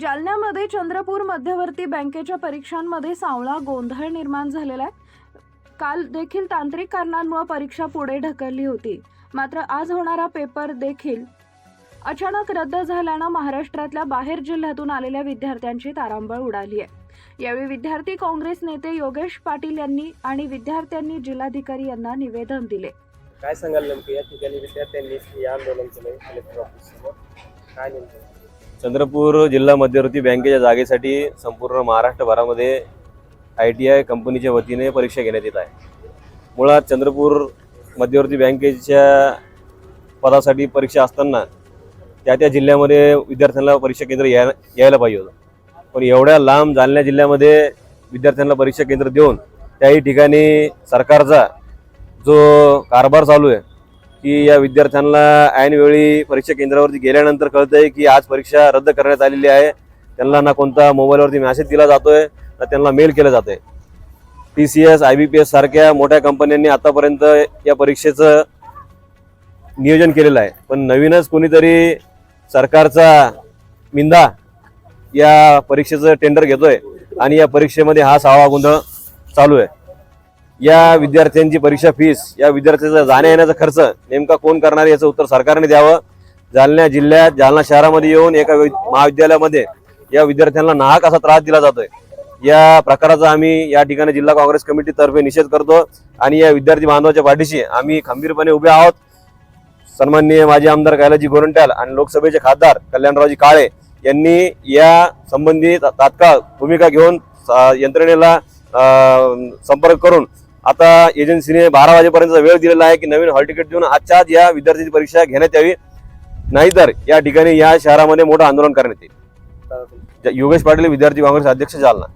जालन्यामध्ये चंद्रपूर मध्यवर्ती बँकेच्या परीक्षांमध्ये सावळा गोंधळ निर्माण झालेला आहे. काल देखील तांत्रिक कारणांमुळे परीक्षा पुढे ढकलली होती. मात्र आज होणारा पेपर देखील अचानक रद्द झाल्यानं महाराष्ट्रातल्या बाहेर जिल्ह्यातून आलेल्या विद्यार्थ्यांची तारांबळ उडाली आहे. यावेळी विद्यार्थी काँग्रेस नेते योगेश पाटील यांनी आणि विद्यार्थ्यांनी जिल्हाधिकारी यांना निवेदन दिले. काय सांगाल नेमकं? या ठिकाणी विद्यार्थ्यांनी या आंदोलन केलं काय नेमकं? चंद्रपूर जिल्हा मध्यवर्ती बँकेच्या जागेसाठी संपूर्ण महाराष्ट्रभरामध्ये आय टी आय कंपनीच्या वतीने परीक्षा घेण्यात येत आहे. मुळात चंद्रपूर मध्यवर्ती बँकेच्या पदासाठी परीक्षा असताना त्या त्या जिल्ह्यामध्ये विद्यार्थ्यांना परीक्षा केंद्र याय यायला पाहिजे होतं. पण एवढ्या लांब जालन्या जिल्ह्यामध्ये विद्यार्थ्यांना परीक्षा केंद्र देऊन त्याही ठिकाणी सरकारचा जो कारभार चालू आहे की या विद्यार्थ्यांना ऐनवेळी परीक्षा केंद्रावरती गेल्यानंतर कळतंय की आज परीक्षा रद्द करण्यात आलेली आहे. त्यांना ना कोणता मोबाईलवरती मेसेज दिला जातोय ना त्यांना मेल केलं जातंय. T C S I B P S सारख्या मोठ्या कंपन्यांनी आतापर्यंत या परीक्षेचं नियोजन केलेलं आहे. पण नवीनच कोणीतरी सरकारचा मिंदा या परीक्षेचं टेंडर घेतोय आणि या परीक्षेमध्ये हा सहावा गोंधळ चालू आहे. या विद्यार्थ्यांची परीक्षा फीस या विद्यार्थ्याचा जाण्या येण्याचा खर्च नेमका कोण करणार आहे याचं उत्तर सरकारने द्यावं. जालना जिल्ह्यात जालना शहरामध्ये येऊन एका वि- महाविद्यालयामध्ये या विद्यार्थ्यांना नाहक असा त्रास दिला जातोय. या प्रकाराचा आम्ही या ठिकाणी जिल्हा काँग्रेस कमिटीतर्फे निषेध करतो आणि या विद्यार्थी बांधवाच्या पाठीशी आम्ही खंबीरपणे उभे आहोत. सन्माननीय माजी आमदार कैलाजी गोरंट्याल आणि लोकसभेचे खासदार कल्याणरावजी काळे यांनी या संबंधी तात्काळ भूमिका घेऊन यंत्रणेला संपर्क करून आता एजन्सीने बारा वाजेपर्यंतचा वेळ दिलेला आहे की नवीन हॉल तिकीट देऊन आजच्या आज या विद्यार्थ्यांची परीक्षा घेण्यात यावी. नाहीतर या ठिकाणी या शहरामध्ये मोठं आंदोलन करण्यात येईल. योगेश पाटील विद्यार्थी काँग्रेस अध्यक्ष जालना.